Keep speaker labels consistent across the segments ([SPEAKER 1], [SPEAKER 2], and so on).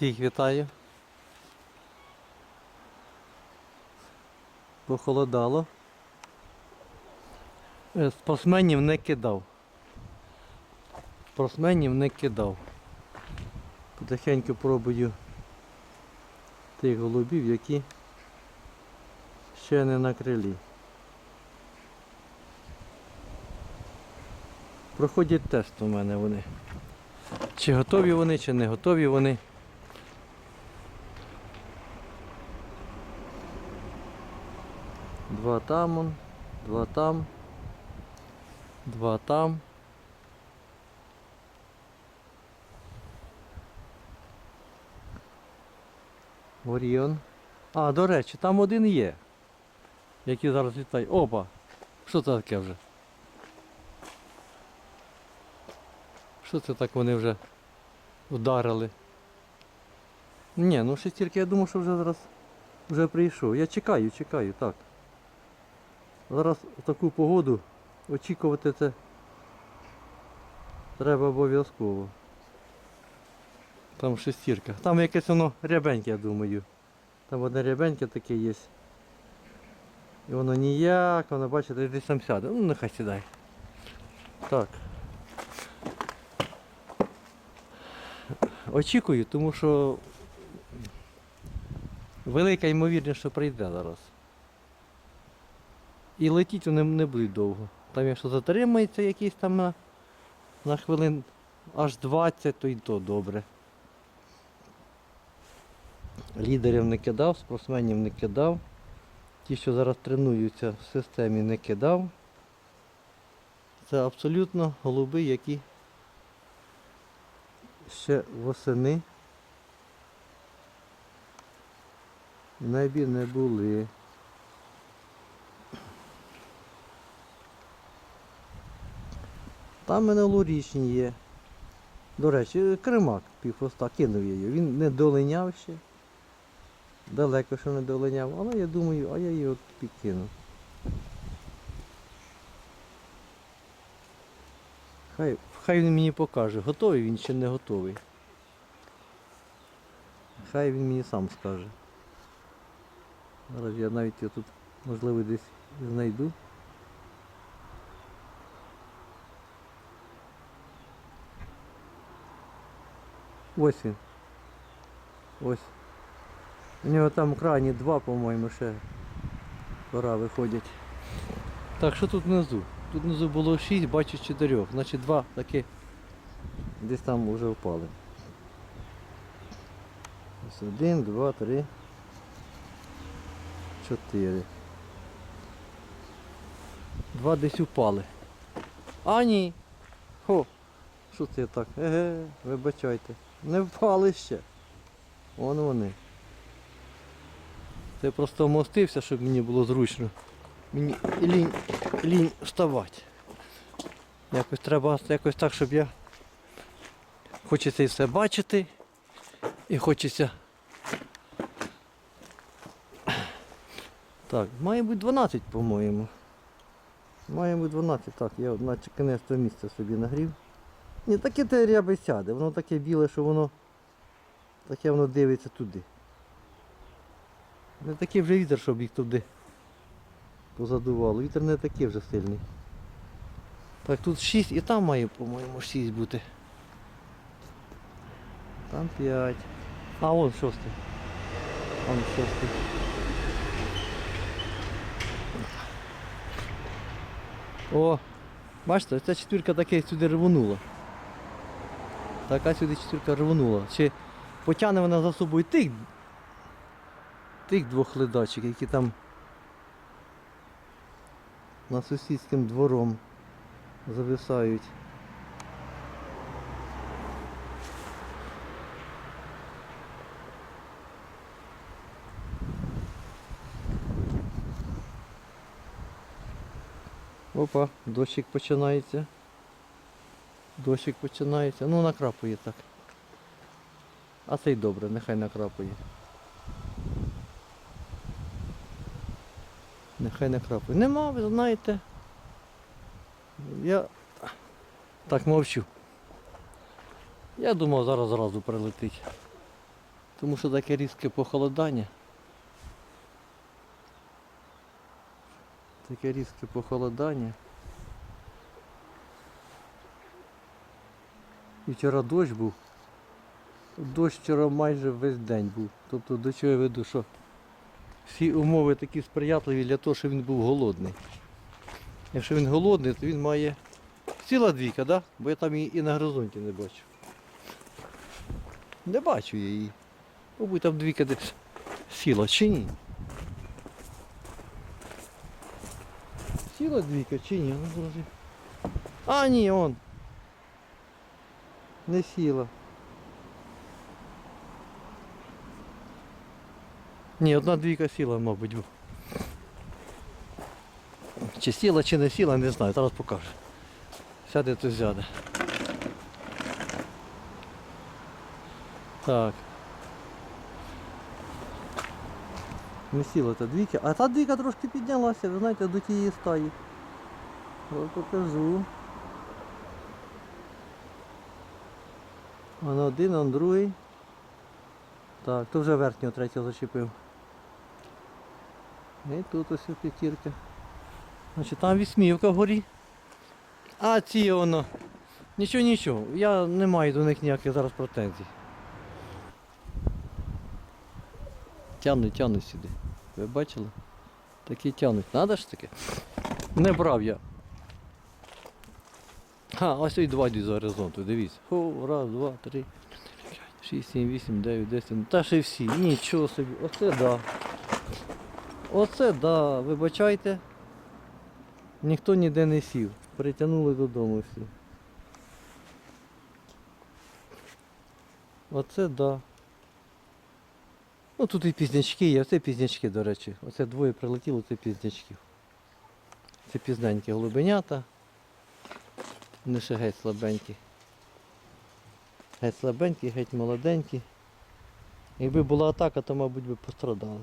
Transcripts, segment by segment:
[SPEAKER 1] Всіх вітаю. Похолодало. Е, Спортсменів не кидав. Спортсменів не кидав. Потихеньку пробую тих голубів, які ще не на крилі. Проходять тест у мене вони. Чи готові вони, чи не готові вони. Два там, он, два там, два там. Оріон. А, до речі, там один є. Який зараз літає. Опа! Що це таке вже? Що це так вони вже вдарили? Ні, ну ще тільки я думав, що вже зараз вже прийшов. Я чекаю, чекаю, так. Зараз в таку погоду очікувати це треба обов'язково. Там шестірка. Там якесь воно рябеньке, я думаю. Там одне рябеньке таке є. І воно ніяк, воно бачите, десь там сяде. Ну нехай сідай. Так. Очікую, тому що велика ймовірність, що прийде зараз. І летіть вони не будуть довго. Там якщо затримається якийсь там на, на хвилин аж 20, то й то добре. Лідерів не кидав, спортсменів не кидав. Ті, що зараз тренуються в системі, не кидав. Це абсолютно голуби, які ще восени небі не були. Там минулорічні є. До речі, кримак півхвоста кинув я її. Він не долиняв ще. Далеко що не долиняв, але я думаю, а я її от підкинув. Хай, хай він мені покаже, готовий він чи не готовий. Хай він мені сам скаже. Зараз я навіть його тут можливо десь знайду. Ось він. Ось. У нього там крайні два, по-моєму, ще пора виходять. Так, що тут внизу? Тут внизу було 6, бачу 4. Значить два таки десь там вже впали. Ось один, два, три, чотири. Два десь упали. А ні. Хо, що це так? Еге, вибачайте. Не впали ще. Вон вони. Це просто вмостився, щоб мені було зручно. Мені лінь, лінь вставати. Якось треба якось так, щоб я хочеться і все бачити. І хочеться. Так, має бути 12, по-моєму. Має бути 12, так, я наче кінець місця собі нагрів. Ні, таке те ряби сяде, воно таке біле, що воно таке воно дивиться туди. Не такий вже вітер, щоб їх туди позадувало. Вітер не такий вже сильний. Так, тут 6 і там має, по-моєму, 6 бути. Там 5. А, вон шостий. Вон шостий. О, бачите, ця четвірка таке сюди рвонула. Така сюди четвірка рвонула. Чи потягне вона за собою тих, тих двох ледачок, які там на сусідським двором зависають. Опа, дощик починається. Дощик починається. Ну накрапує так. А це й добре, нехай накрапує. Нехай накрапує. Нема, ви знаєте. Я так мовчу. Я думав зараз зразу прилетить. Тому що таке різке похолодання. Таке різке похолодання. І вчора дощ був. Дощ вчора майже весь день був. Тобто до чого я веду, що всі умови такі сприятливі для того, щоб він був голодний. Якщо він голодний, то він має ціла двійка, да? бо я там її і на горизонті не бачу. Не бачу я її. Мабуть, там двійка десь сіла чи ні. Сіла двійка чи ні? Ну, А, ні, он. Не сіла. Ні, одна двійка сіла, мабуть. бу- Чи сіла, чи не сіла, не знаю, зараз покажу. Сяде, то сяде. Так. Не сіла та двійка. А та двійка трошки піднялася, ви знаєте, до тієї стаї. От покажу. Вон один, он другий. Так, то вже верхнього третього зачепив. І тут ось п'ятірка. Значить там вісьмівка вгорі. А ці воно. Нічого, нічого. Я не маю до них ніяких зараз претензій. Тягнуть, тягнуть сюди. Ви бачили? Такі тягнуть. Надо ж таке? Не брав я. А, ось і два йдуть з горизонту, дивіться. О, раз, два, три, шість, сім, вісім, дев'ять, десять. Та ще всі. Нічого собі. Оце да. Оце да. Вибачайте. Ніхто ніде не сів. Притягнули додому всі. Оце да. Ну тут і пізнячки є, оце пізнячки, до речі. Оце двоє прилетіло, це пізнячків. Це пізненькі голубенята. Вони ще геть слабенькі. Геть слабенькі, геть молоденькі. Якби була атака, то мабуть би пострадали.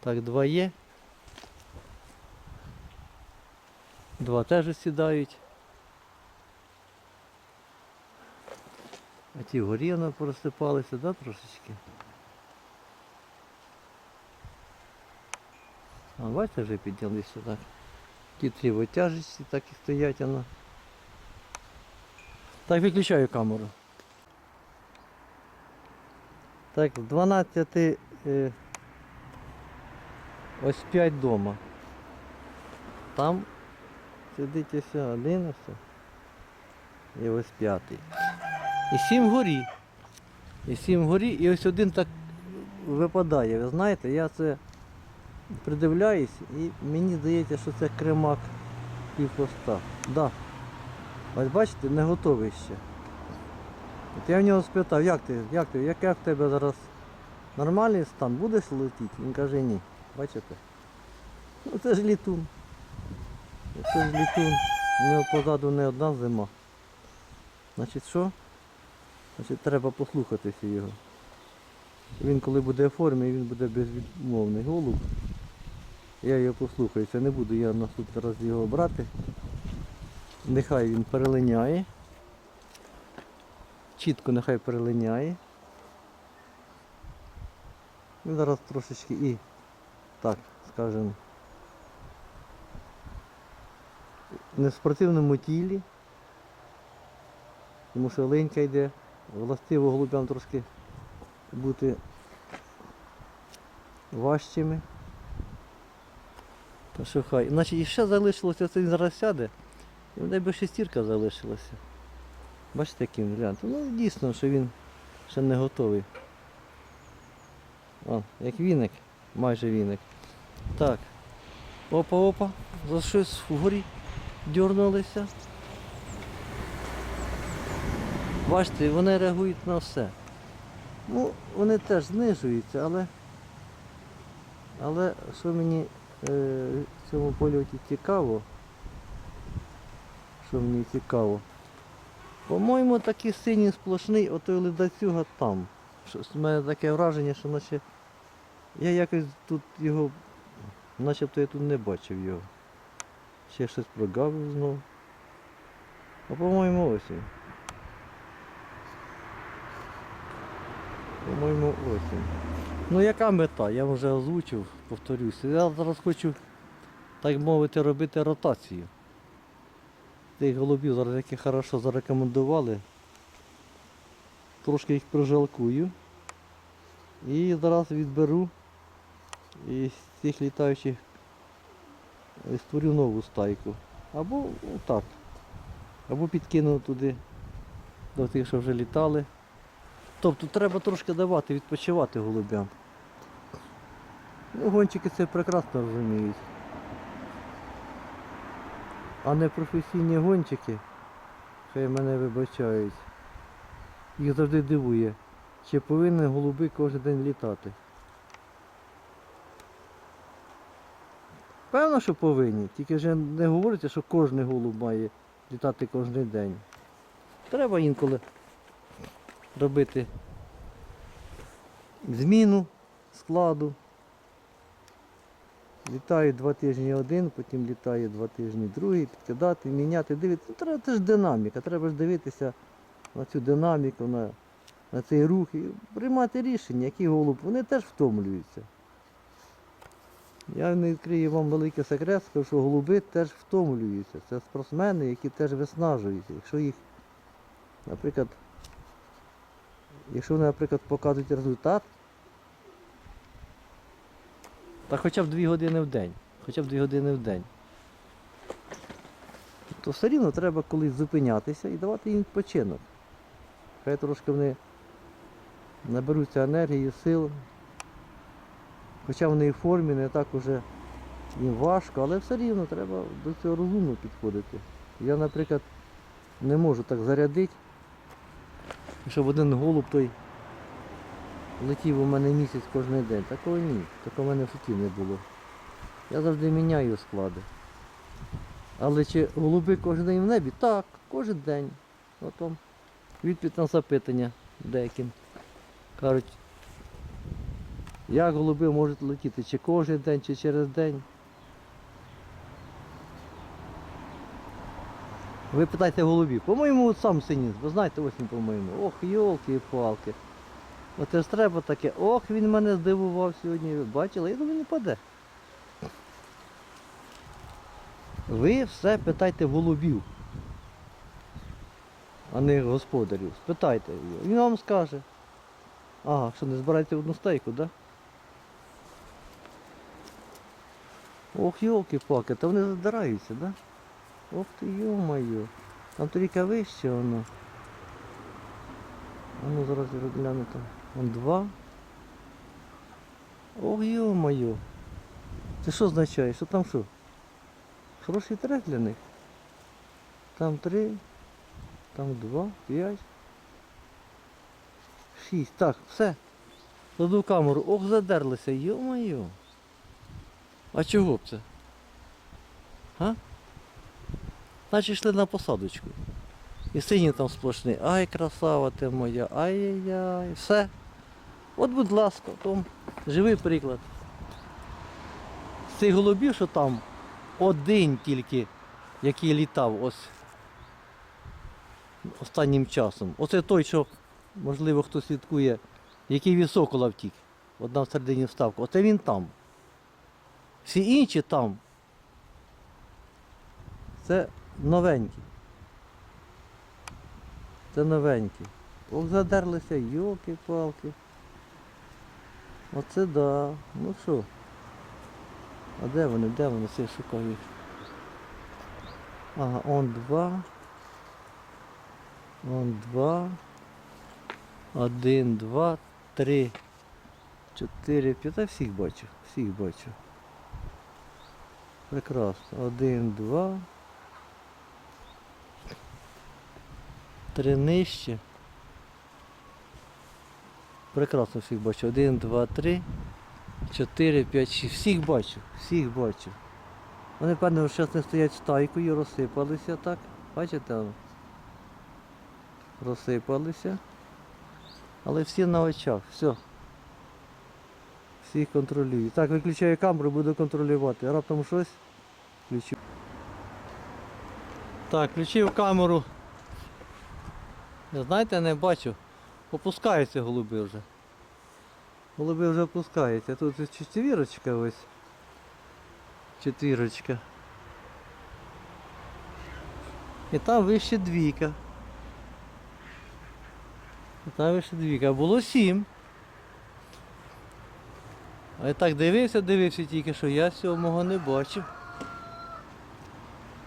[SPEAKER 1] Так, два є. Два теж сідають. А ті вгорі воно порозсипалися, да, трошечки? А бачите, вже піднялися так. Ті три витяжечці так і стоять воно. Так, виключаю камеру. Так, з 12 е, ось 5 дома. Там сидить ось один ось. І ось п'ятий. І сім вгорі. І сім вгорі, і ось один так випадає. Ви знаєте, я це придивляюсь і мені здається, що це кремак півпоста. Да. Ось бачите, не готовий ще. От я в нього спитав, як ти, як ти, як, як в тебе зараз нормальний стан, будеш летіти? Він каже, ні. Бачите? Ну це ж літун. Це ж літун. У нього позаду не одна зима. Значить що? Значить треба послухатися його. Він коли буде в формі, він буде безвідмовний голуб. Я його послухаюся, не буду я наступний раз його брати. Нехай він перелиняє. Чітко нехай перелиняє. Він зараз трошечки і так, скажемо, не в спортивному тілі. Тому що линька йде, властиво голубям трошки бути важчими. Та що хай. Значить залишилося, це він зараз сяде. І в тебе шестірка залишилася. Бачите, він гляньте. Ну дійсно, що він ще не готовий. О, як віник, майже віник. Так. Опа-опа, за щось вгорі дьорнулися. Бачите, вони реагують на все. Ну, вони теж знижуються, але, але що мені в цьому польоті цікаво, що мені цікаво, по-моєму, такий синій сплошний отой ледацюга там. У мене таке враження, що наче я якось тут його, начебто я тут не бачив його. Ще щось прогавив знову. А по-моєму ось він. По-моєму, осінь. Ну яка мета? Я вже озвучив, повторюся. Я зараз хочу, так мовити, робити ротацію. Тих голубів зараз, які хорошо зарекомендували. Трошки їх прижалкую. І зараз відберу із цих літаючих створю нову стайку. Або ну, так. Або підкину туди до тих, що вже літали. Тобто треба трошки давати відпочивати голубям. Ну, гонщики це прекрасно розуміють. А не професійні гонщики, хай мене вибачають. Їх завжди дивує, чи повинні голуби кожен день літати. Певно, що повинні, тільки вже не говориться, що кожен голуб має літати кожен день. Треба інколи робити зміну складу. Літає два тижні один, потім літає два тижні другий, підкидати, міняти, дивитися. Ну, треба, це ж динаміка, треба ж дивитися на цю динаміку, на, на цей рух і приймати рішення, який голуб, вони теж втомлюються. Я не відкрию вам великий секрет, скажу, що голуби теж втомлюються. Це спортсмени, які теж виснажуються. Якщо їх, наприклад, якщо вони, наприклад, показують результат, та хоча б 2 години в день, хоча б 2 години в день, то все рівно треба колись зупинятися і давати їм відпочинок. Хай трошки вони наберуться енергії, сил. Хоча вони і в формі не так уже їм важко, але все рівно треба до цього розумно підходити. Я, наприклад, не можу так зарядити, щоб один голуб той летів у мене місяць кожен день. Такого ні, такого в мене в житті не було. Я завжди міняю склади. Але чи голуби кожен день в небі? Так, кожен день. От вам відповідь на запитання деяким. Кажуть, як голуби можуть летіти, чи кожен день, чи через день. Ви питайте голубів. По-моєму, от сам синіс, ви знаєте, ось він, по-моєму. Ох, йолки-палки. Оце ж треба таке. Ох, він мене здивував сьогодні. Ви бачили, я думаю, не паде. Ви все питайте голубів, а не господарів. Спитайте його. Він вам скаже. Ага, що не збираєте одну стейку, так? Да? Ох, йолки-палки, та вони задираються, да? Ох ти, йо-моє. Там тільки вище воно. А ну зараз гляну там. Вон два. Ох, йо-моє. Це що означає? Що там що? Хороший трек для них. Там три, там два, п'ять. Шість. Так, все. Кладу камеру. Ох, задерлися, йо-моє. А чого б це? А? Наче йшли на посадочку. І синій там сплошний. Ай, красава ти моя, ай-яй-яй. Все. От, будь ласка, там живий приклад. З цих голубів, що там один тільки, який літав ось останнім часом. Оце той, що, можливо, хто слідкує, який від сокола втік. Одна в середині вставка. Оце він там. Всі інші там. Це новенькі. Це новенькі. Ох, задерлися, йолки-палки. Оце да. Ну що? А де вони? Де вони? Все шукаю їх. Ага, он два. Он два. Один, два, три. Чотири, п'ять. Та всіх бачу. Всіх бачу. Прекрасно. Один, два. Три нижче. Прекрасно всіх бачу. Один, два, три, чотири, п'ять, шість. Всіх бачу. Всіх бачу. Вони, певно, зараз не стоять стайкою, розсипалися так. Бачите? Розсипалися. Але всі на очах. Все. Всіх контролюю. Так, виключаю камеру, буду контролювати. Раптом щось. Включу. Так, включив камеру. Знаєте, не бачу. Опускаються голуби вже. Голуби вже опускаються. Тут четвірочка ось. Четвірочка. І там вище двійка. І там вище двійка. Було сім. А я так дивився, дивився тільки, що я сьомого не бачив.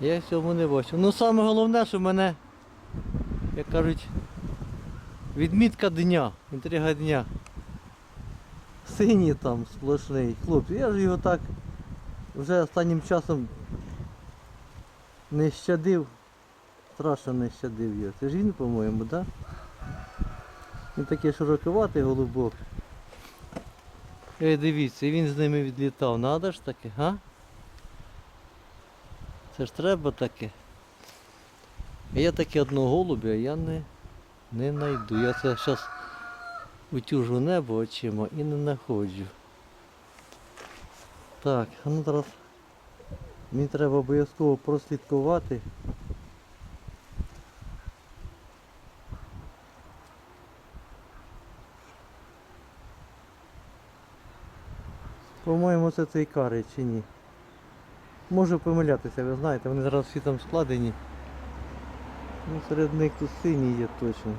[SPEAKER 1] Я сьомого не бачив. Ну саме головне, що мене, як кажуть, відмітка дня, інтрига дня. Синій там сплошний. Хлопці, я ж його так вже останнім часом не щадив. Страшно не щадив його. Це ж він, по-моєму, так? Да? Він такий широковатий голубок. Ей, дивіться, він з ними відлітав. Надо ж таки, га? Це ж треба таке. А я таке одного голубя, я не, не знайду. Я це зараз утюжу небо очима і не знаходжу. Так, ну зараз мені треба обов'язково прослідкувати. По-моєму, це цей карий чи ні. Можу помилятися, ви знаєте, вони зараз всі там складені. Ну, серед них тут синій є точно.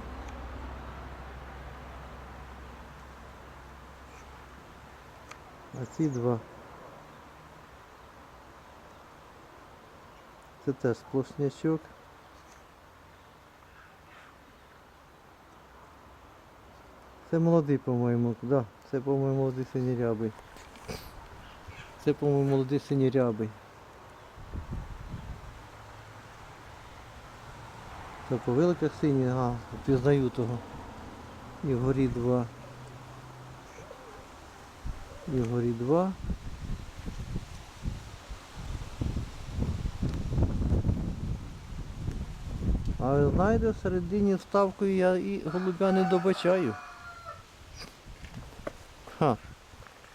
[SPEAKER 1] А ці два. Це теж сплошнячок. Це молодий, по-моєму, да, це, по-моєму, молодий синірябий. Це, по-моєму, молодий синірябий. Це по синій, ага, впізнаю того. І вгорі два. І вгорі два. А ви знаєте, всередині вставкою я і голубя не добачаю. Ха.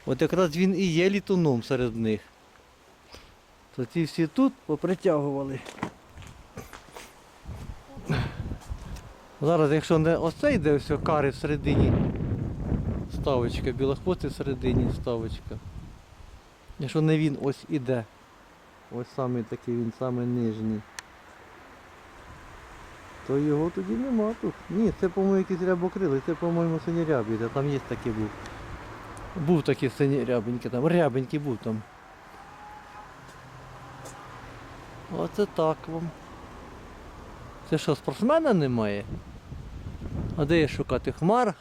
[SPEAKER 1] От якраз він і є літуном серед них. То ці всі тут попритягували. Зараз, якщо не оце йде все кари всередині, ставочка, білохвостий всередині ставочка. Якщо не він ось іде. Ось саме такий він саме нижній. То його тоді нема тут. Ні, це, по-моєму, якийсь рябокрилий, це, по-моєму, синірябий, та там є такий був. Був такий синірябенький там, рябенький був там. Оце так вам. Це що, спортсмена немає? А де є шукати хмар?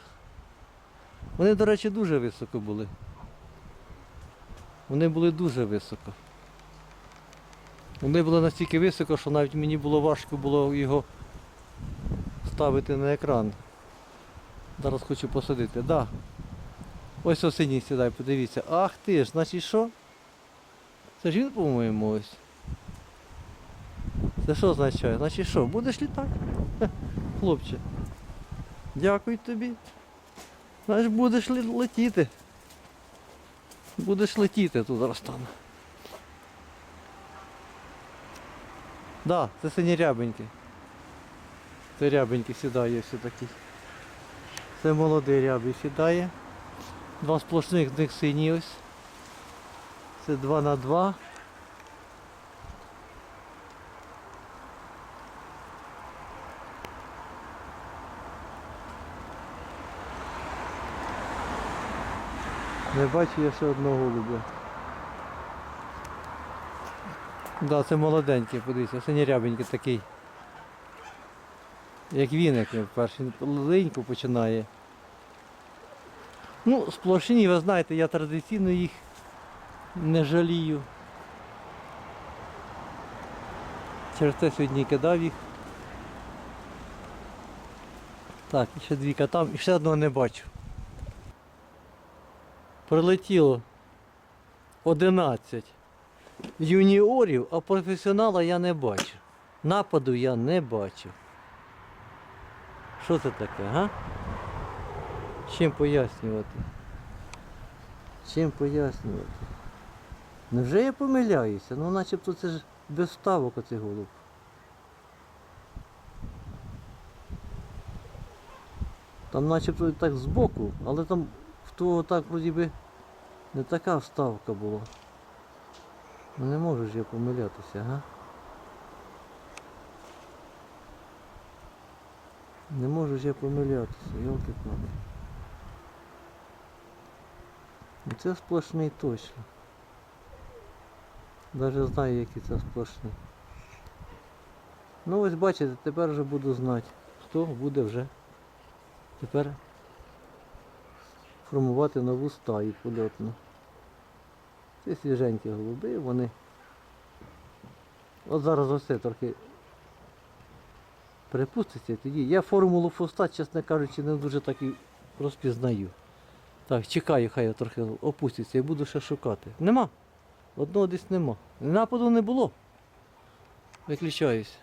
[SPEAKER 1] Вони, до речі, дуже високо були. Вони були дуже високо. Вони були настільки високо, що навіть мені було важко було його ставити на екран. Зараз хочу посадити. Да. Ось осінній сідай, подивіться. Ах ти ж, значить що? Це ж він, по-моєму, ось. Це що означає? Значить що, будеш літати? Хлопче. Дякую тобі. Значить будеш летіти. Будеш летіти тут Ростан. Да, це синій рябенький. Це рябенький сідає все такий. Це молодий рябий сідає. Два сплошних з них сині ось. Це 2 на 2. Не бачу я ще одного голубя. Да, це молоденький, подивіться, синірябенький такий. Як віник, перший линьку починає. Ну, сплошні, ви знаєте, я традиційно їх не жалію. Через те сьогодні кидав їх. Так, ще дві там, і ще одного не бачу. Прилетіло 11 юніорів, а професіонала я не бачу. Нападу я не бачу. Що це таке, га? Чим пояснювати? Чим пояснювати? Невже я помиляюся? Ну начебто це ж без вставок оцей голуб. Там начебто так збоку, але там то так вроді би не така вставка була. Ну не можу я помилятися, га? Не можу ж я помилятися, йолки палки Це сплошний точно. Даже знаю, який це сплошний. Ну ось бачите, тепер вже буду знати, хто буде вже тепер формувати нову стаю польотну. Це свіженькі голуби, вони. От зараз оце трохи перепуститься тоді. Я формулу фуста, чесно кажучи, не дуже так і розпізнаю. Так, чекаю, хай я трохи опуститься і буду ще шукати. Нема. Одного десь нема. Нападу не було. Виключаюсь.